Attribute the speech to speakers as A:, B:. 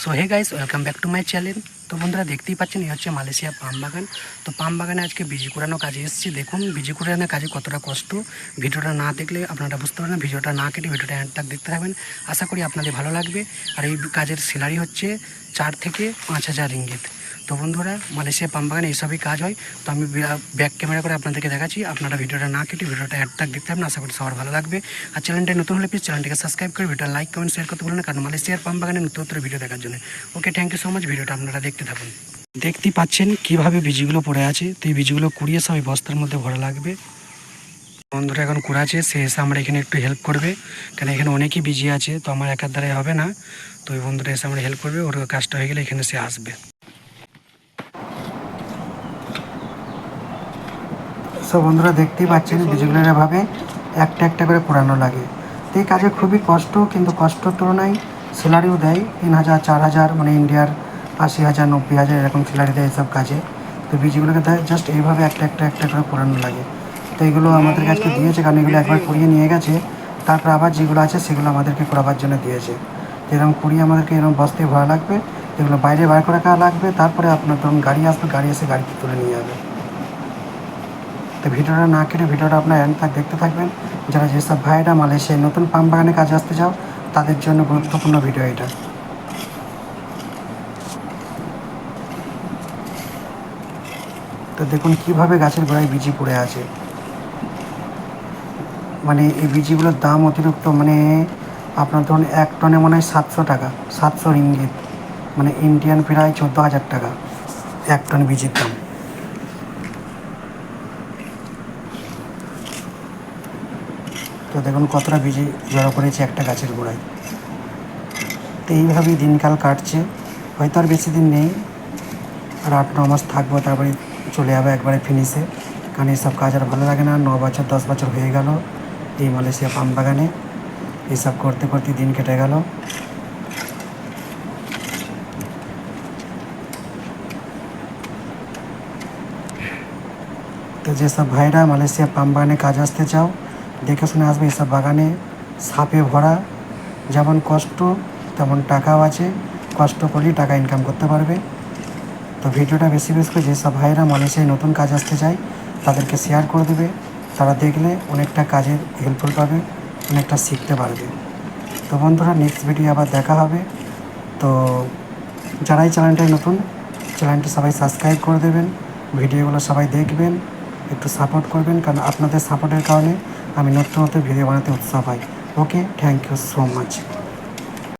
A: so hey guys welcome back to my channel তো বন্ধুরা দেখতেই পাচ্ছেন, এই হচ্ছে মালয়েশিয়া পাম বাগান। তো পাম বাগানে আজকে বিজি কুড়ানো কাজে এসেছি। দেখুন, বিজি কুড়ানোর কাজে কতটা কষ্ট। ভিডিওটা না দেখলে আপনারা বুঝতে পারবেন ভিডিওটা না কেটে ভিডিওটা এন্ড তাক দেখতে থাকবেন। আশা করি আপনাদের ভালো লাগবে। আর এই কাজের স্যালারি হচ্ছে চার থেকে পাঁচ হাজার ইঙ্গিত তো বন্ধুরা, মালয়েশিয়া পাম বাগানে এইসবই কাজ হয়। তো আমি ব্যাক ক্যামেরা করে আপনাদেরকে দেখাচ্ছি। আপনারা ভিডিওটা না কেটে ভিডিওটা অ্যাড তাক দেখতে পাবেন আশা করি সবার ভালো লাগবে। আর চ্যানেলটা নতুন হলে প্লিজ চ্যানেলটিকে সাবস্ক্রাইব করে, ভিডিওটা লাইক কমেন্ট শেয়ার করতে বলুন কারণ মালয়েশিয়ার পাম বাগানে নতুন ভিডিও দেখার জন্য। Okay thank you so much ভিডিওটা আপনারা দেখতে থাকুন। দেখতেই পাচ্ছেন কীভাবে বীজগুলো পড়ে আছে। তো এই বীজগুলো কুড়িয়ে সব বস্তার মধ্যে ভরা লাগবে। বন্ধুরা, এখন কুড়াচ্ছে সে এসে আমার এখানে একটু হেল্প করবে। কেন এখানে অনেকই বিজি আছে, তো আমার একার দ্বারাই হবে না। তো ওই বন্ধুরা এসে আমার হেল্প করবে, ওর কাজটা হয়ে গেলে এখানে সে আসবে। সব বন্ধুরা, দেখতেই পাচ্ছেন বীজগুলো এভাবে একটা একটা করে পোড়ানো লাগে। তো এই কাজে খুবই কষ্ট, কিন্তু কষ্টর তুলনায় স্যালারিও দেয় তিন হাজার, চার হাজার মানে ইন্ডিয়ার আশি হাজার, নব্বই হাজার এরকম স্যালারি দেয় এসব কাজে। তো বীজগুলোকে দেয় জাস্ট এইভাবে একটা একটা একটা করে পোড়ানো লাগে। তো এগুলো আমাদের কাছে দিয়েছে কারণ এগুলো একবার কুড়িয়ে নিয়ে গেছে। তারপর আবার যেগুলো আছে সেগুলো আমাদেরকে করাবার জন্য দিয়েছে। এরকম কুড়িয়ে আমাদেরকে এরকম বস্তায় ভরা লাগবে। এগুলো বাইরে বার করে রাখা লাগবে। তারপরে আপনার ধরুন গাড়ি আসবে, গাড়ি এসে গাড়িতে তুলে নিয়ে যাবে। তো ভিডিওটা না কেটে ভিডিওটা আপনার এন্ড তাক দেখতে থাকবেন। যারা যেসব ভাইরা মালয়েশিয়ায় নতুন পাম বাগানে কাজে আসতে চাও, তাদের জন্য গুরুত্বপূর্ণ ভিডিও এটা। তো দেখুন, কীভাবে গাছের গোড়ায় বিজি পড়ে আছে। মানে এই বিজিগুলোর দাম অতিরিক্ত মানে আপনার ধরুন এক টনে মনে হয় সাতশো টাকা, সাতশো রিঙ্গিত। মানে ইন্ডিয়ান প্রায় চোদ্দ হাজার টাকা এক টন বিজির দাম। তো দেখুন, কতটা বীজি জড়ো করেছে একটা গাছের গোড়ায়। তো এইভাবেই দিনকাল কাটছে। হয়তো আর বেশি দিন নেই। আর আট, ন মাস থাকব, তারপরে চলে যাবে একবারে ফিনিশে কারণ এইসব কাজ আর ভালো লাগে না। ন বছর, দশ বছর হয়ে গেল এই মালয়েশিয়া পাম বাগানে এইসব করতে করতে দিন কেটে গেল। তো যেসব ভাইরা মালয়েশিয়া পাম বাগানে কাজ আসতে চাও, দেখে শুনে আসবে এসব বাগানে সাপে ভরা। যেমন কষ্ট, তেমন টাকাও আছে। কষ্ট করলেই টাকা ইনকাম করতে পারবে। তো ভিডিওটা বেশি বেশি করে যেসব ভাইয়েরা মালয়েশিয়ায় নতুন কাজ আসতে চায়, তাদেরকে শেয়ার করে দেবে। তারা দেখলে অনেকটা কাজের হেল্পফুল পাবে, অনেকটা শিখতে পারবে। তো বন্ধুরা নেক্সট ভিডিও আবার দেখা হবে। তো যারাই চ্যানেলটায় নতুন চ্যানেলটি সবাই সাবস্ক্রাইব করে দেবেন। ভিডিওগুলো সবাই দেখবেন, একটু সাপোর্ট করবেন। কারণ আপনাদের সাপোর্টের কারণে আমি নতুন নতুন ভিডিও বানাতে উৎসাহ পাই। Okay thank you so much